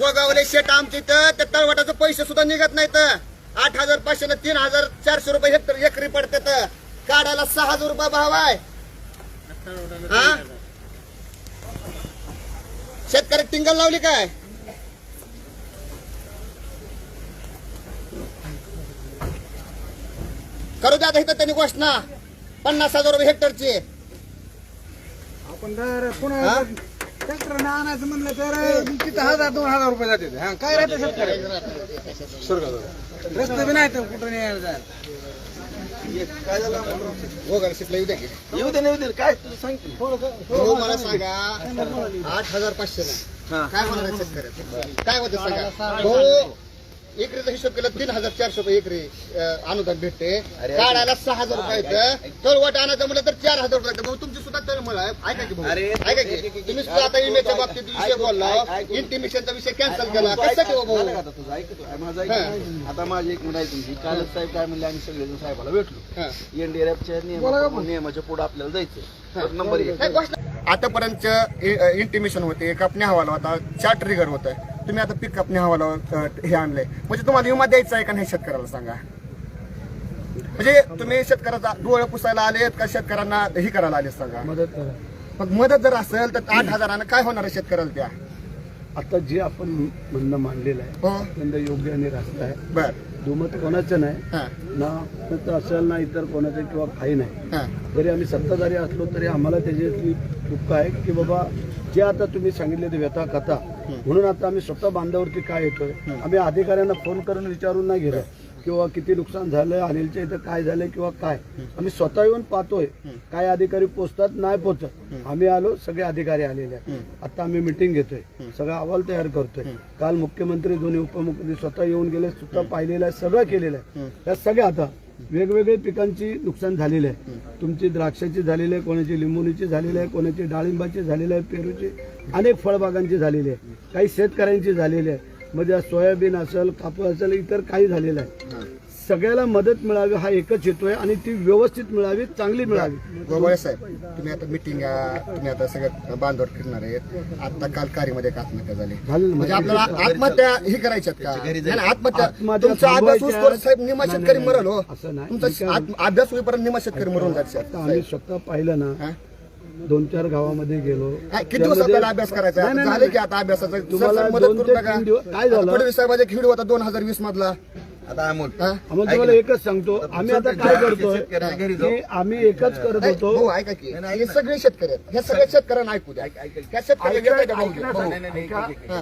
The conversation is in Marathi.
गोगावले शेट आमच्या इथं त्या तळवटाचे पैसे सुद्धा निघत नाहीत. आठ हजार पाचशे न तीन हजार चारशे रुपये हेक्टर एकरी पडतात. काढायला सहा हजार रुपये भाव आहे. हा? शेतकरी टिंगल लावली काय? करू द्या इथं त्यांनी घोषणा. पन्नास हजार रुपये हेक्टरची. आपण ट्रॅक्टर आणायचं म्हणलं तर तिथं हजार दोन हजार रुपये जाते. हा काय राहते शेतकरी? रस्ते बी नाही तर कुठं नाही येऊ दे. येऊ दे काय? तू सांग की. हो मला सांगा आठ हजार पाचशे हा. काय आहे शेतकऱ्याचं काय होतं सांगा? हो एकरीचा हिशोब केला तीन हजार चारशे रुपये एकरी अनुदान भेटते. काढायला सहा हजार रुपये येतं तळवट आणायचं म्हणलं तर चार हजार रुपये. मग तुमची सुद्धा तळमळ आहे. ऐका की भाऊ. अरे, ऐका की. तुम्ही सुद्धा आता इमेजच्या बाबतीत विषय बोलला. इंटिमेशनचा विषय कॅन्सल केला. कशासाठी झालं का भाऊ? आता तुझं? ऐकतो आहे. माझं ऐक हा. नाही. आता माझी एक मिनिट आहे तुमची. कालच साहेब काय म्हणले आम्ही सगळेजण साहेबाला भेटलो. हा. एनडीआरएफच्या नियम नियमाच्या पुढे आपल्याला जायचं एक नंबर एक. आतापर्यंत इंटिमेशन होते. कापणी हवाला होता. चार ट्रिगर होतं. तुम्ही आता पीक कापणी हवाला हे आणलंय. म्हणजे तुम्हाला विमा द्यायचा आहे का नाही शेतकऱ्याला सांगा. म्हणजे तुम्ही शेतकऱ्याचा डोळे पुसायला आलेत का? शेतकऱ्यांना हे करायला आले सांगा. मदत करा. मग मदत जर असेल तर आठ हजारानं काय होणार आहे शेतकऱ्याला त्या? आता जे आपण म्हणणं मांडलेलं आहे हो. योग्य आणि रास्त आहे. बर. दुमत कोणाचं नाही ना मत असेल ना इतर कोणाचं किंवा काही नाही. जरी आम्ही सत्ताधारी असलो तरी आम्हाला त्याच्यातली दुःख आहे की बाबा जे आता तुम्ही सांगितले ते व्यथा कथा. म्हणून आता आम्ही स्वतः बांधावरती काय येतोय? आम्ही अधिकाऱ्यांना फोन करून विचारून नाही गेलो किंवा किती नुकसान झालं अनिलच्या इथं काय झालंय किंवा काय आम्ही स्वतः येऊन पाहतोय. काय अधिकारी पोचतात नाही पोचत. आम्ही आलो सगळे अधिकारी आलेले आहेत. आता आम्ही मिटिंग घेतोय. सगळा अहवाल तयार करतोय. काल मुख्यमंत्री दोन्ही उपमुख्यमंत्री स्वतः येऊन गेले स्वतः पाहिलेलं आहे सगळं केलेलं आहे. या सगळ्या आता वेगवेगळे पिकांची नुकसान झालेलं आहे. तुमची द्राक्षाची झालेली आहे कोणाची लिंबुनीची झालेली आहे कोणाची डाळिंबाची झालेली आहे पेरूची अनेक फळबागांची झालेली आहे. काही शेतकऱ्यांची झालेली आहे. म्हणजे सोयाबीन असेल कापूस असेल इतर काही झालेलं आहे सगळ्याला मदत मिळावी हा एकच हेतू आहे आणि ती व्यवस्थित मिळावी चांगली मिळावी गोगोळे साहेब तुम्ही आता मिटिंग तुम्ही आता सगळं बांधवर फिरणार आहेत आता काल कार्यामध्ये एक आत्महत्या झाली ना. म्हणजे आपल्याला आत्महत्या ही करायच्यात का नाही, आत्महत्या आत्महत्या तुमचा अभ्यास. होईस्तोवर साहेब निमा नाही, शेतकरी नाही, मरल हो असं नाही. तुमचा अभ्यास होईपर्यंत निमा शेतकरी मरून जायचे आता आम्ही स्वतः पाहिलं ना हा? दोन चार गावामध्ये गेलो. काय, किती दिवस त्यामध्ये- आपल्याला अभ्यास करायचा? नाही, नाही, झाले. की आता अभ्यासाचा तुम्हाला सर, मदत दोन करू ते नका तीन दिवस- काय झालं? आता फडणवीस साहेबाचा एक व्हिडिओ होता दोन हजार वीस मधला. आता अमोल हा? आम्हाला तुम्हाला एकच सांगतो. आम्ही आता काय करतोय शेतकऱ्याला घरी जाऊ. की आम्ही एकच करत नाही, होतो. भाऊ ऐका की. हे सगळे शेतकरी आहेत ह्या सगळ्या शेतकऱ्यांना ऐकू द्या. ऐका- ऐका. ऐका- ऐका.